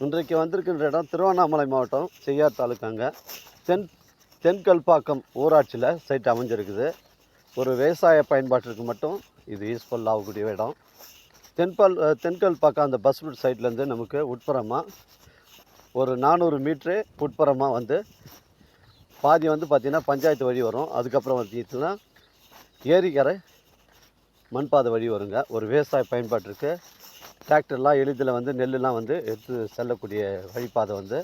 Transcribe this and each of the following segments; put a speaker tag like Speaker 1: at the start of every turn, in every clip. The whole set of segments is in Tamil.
Speaker 1: இன்றைக்கு வந்திருக்கின்ற இடம் திருவண்ணாமலை மாவட்டம் செய்யார் தாலுக்காங்க. தென் தென்கல்பாக்கம் ஊராட்சியில் சைட் அமைஞ்சிருக்குது. ஒரு விவசாய பயன்பாட்டிற்கு மட்டும் இது யூஸ்ஃபுல் ஆகக்கூடிய இடம். தென்பால் அஹ், தென்கல்பாக்கம் அந்த பஸ் ரூட் சைட்லேருந்து நமக்கு உட்புறமாக ஒரு நானூறு மீட்ரு உட்புறமாக வந்து பாதி வந்து பார்த்திங்கன்னா பஞ்சாயத்து வழி வரும். அதுக்கப்புறம் பார்த்தீங்கன்னா ஏரிக்கரை மண்பாதை வழி வருங்க. ஒரு விவசாய பயன்பாட்டிற்கு டிராக்டர்லாம் எளிதில் வந்து நெல்லுலாம் வந்து எடுத்து செல்லக்கூடிய வழிபாதை வந்து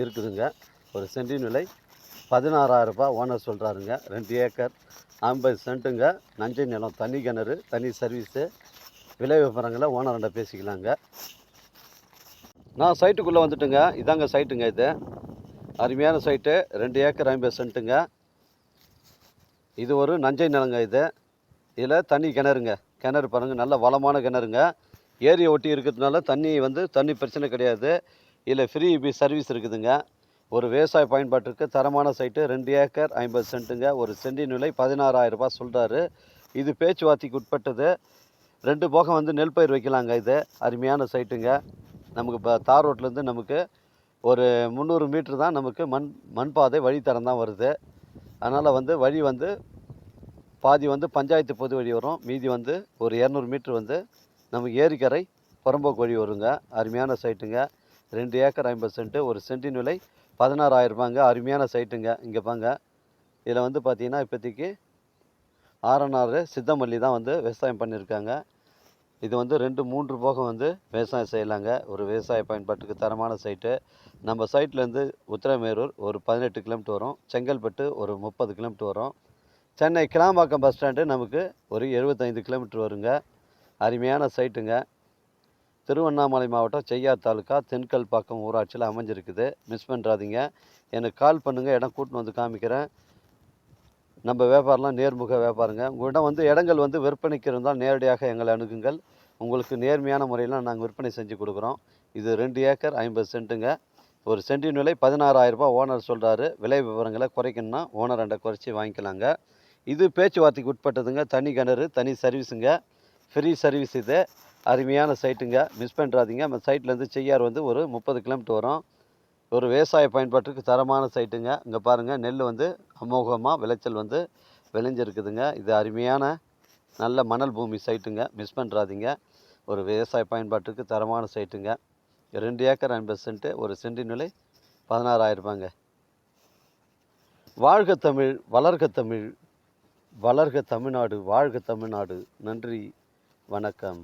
Speaker 1: இருக்குதுங்க. ஒரு சென்டின் விலை பதினாறாயிரரூபா ரூபாய் ஓனர் சொல்கிறாருங்க ரெண்டு ஏக்கர் ஐம்பது சென்ட்டுங்க. நஞ்சை நிலம் தனி கிணறு தனி சர்வீஸு விலை விவரங்களை ஓனர்கிட்ட பேசிக்கலாங்க. நான் சைட்டுக்குள்ளே வந்துட்டுங்க. இதாங்க சைட்டுங்க இது. அருமையான சைட்டு. ரெண்டு ஏக்கர் ஐம்பது சென்ட்டுங்க. இது ஒரு நஞ்சை நிலங்க இது. இதில் தண்ணி கிணறுங்க. கிணறு பாருங்கள் நல்ல வளமான கிணறுங்க. ஏரியை ஒட்டி இருக்கிறதுனால தண்ணி வந்து தண்ணி பிரச்சனை கிடையாது. இதில் ஃப்ரீ சர்வீஸ் இருக்குதுங்க. ஒரு விவசாய பயன்பாட்டிற்கு தரமான சைட்டு ரெண்டு ஏக்கர் ஐம்பது சென்ட்டுங்க. ஒரு சென்டின் விலை பதினாறாயிரம் ரூபாய் சொல்கிறாரு இது பேச்சுவார்த்தைக்கு உட்பட்டது. ரெண்டு போகம் வந்து நெல் பயிர் வைக்கலாங்க இது. அருமையான சைட்டுங்க நமக்கு இப்போ தார் ரோட்லேருந்து நமக்கு ஒரு முந்நூறு மீட்ரு தான் நமக்கு மண் மண் பாதை வழித்தடம் தான் வருது. அதனால் வந்து வழி வந்து பாதி வந்து பஞ்சாயத்து பொது வழி வரும். மீதி வந்து ஒரு இரநூறு மீட்ரு வந்து நமக்கு ஏரிக்கரை புறம்போக்கு வழி வருங்க. அருமையான சைட்டுங்க ரெண்டு ஏக்கர் ஐம்பது சென்ட்டு ஒரு சென்டின் விலை பதினாறாயிரம் ரூபாங்க அருமையான சைட்டுங்க இங்கே பாங்க. இதில் வந்து பார்த்திங்கன்னா இப்போதைக்கு ஆரநாறு சித்தமல்லி தான் வந்து விவசாயம் பண்ணியிருக்காங்க இது வந்து ரெண்டு மூன்று போகம் வந்து விவசாயம் செய்யலாங்க. ஒரு விவசாய பயன்பாட்டுக்கு தரமான சைட்டு நம்ம சைட்லேருந்து உத்திரமேரூர் ஒரு பதினெட்டு கிலோமீட்டர் வரும். செங்கல்பட்டு ஒரு முப்பது கிலோமீட்டர் வரும். சென்னை கிளாம்பாக்கம் பஸ் ஸ்டாண்டு நமக்கு ஒரு எழுபத்தைந்து கிலோமீட்டர் வருங்க. அருமையான சைட்டுங்க. திருவண்ணாமலை மாவட்டம் செய்யார் தாலுக்கா தென்கல்பாக்கம் ஊராட்சியில் அமைஞ்சிருக்குது. மிஸ் பண்ணுறாதீங்க எனக்கு கால் பண்ணுங்கள் இடம் கூட்டின்னு வந்து காமிக்கிறேன். நம்ம வியாபாரம்லாம் நேர்முக வியாபாரங்க. உங்கள்கிட்ட வந்து இடங்கள் வந்து விற்பனைக்கு இருந்தால் நேரடியாக எங்களை அணுகுங்கள். உங்களுக்கு நேர்மையான முறையில் நாங்கள் விற்பனை செஞ்சு கொடுக்குறோம். இது ரெண்டு ஏக்கர் ஐம்பது சென்ட்டுங்க. ஒரு சென்டின் விலை பதினாறாயிரம் ரூபாய். ஓனர் சொல்கிறாரு விலை விவரங்களை குறைக்கணும்னா ஓனர் அண்டை குறைச்சி வாங்கிக்கலாங்க. இது பேச்சுவார்த்தைக்கு உட்பட்டதுங்க. தனி கிணறு தனி சர்வீஸுங்க ஃப்ரீ சர்வீஸ் இது. அருமையான சைட்டுங்க. மிஸ் பண்ணுறாதீங்க நம்ம சைட்லேருந்து செய்யார் வந்து ஒரு முப்பது கிலோமீட்டர் வரும். ஒரு விவசாய பயன்பாட்டுக்கு தரமான சைட்டுங்க. இங்கே பாருங்கள் நெல் வந்து அமோகமாக விளைச்சல் வந்து விளைஞ்சிருக்குதுங்க. இது அருமையான நல்ல மணல் பூமி சைட்டுங்க. மிஸ் பண்ணுறாதீங்க ஒரு விவசாய பயன்பாட்டுக்கு தரமான சைட்டுங்க. ரெண்டு ஏக்கர் ஐம்பது சென்ட்டு ஒரு சென்டின் விலை பதினாறாயிரரூபாங்க வாழ்க தமிழ் வளர்க தமிழ் வளர்க தமிழ்நாடு வாழ்க தமிழ்நாடு. நன்றி. வணக்கம்.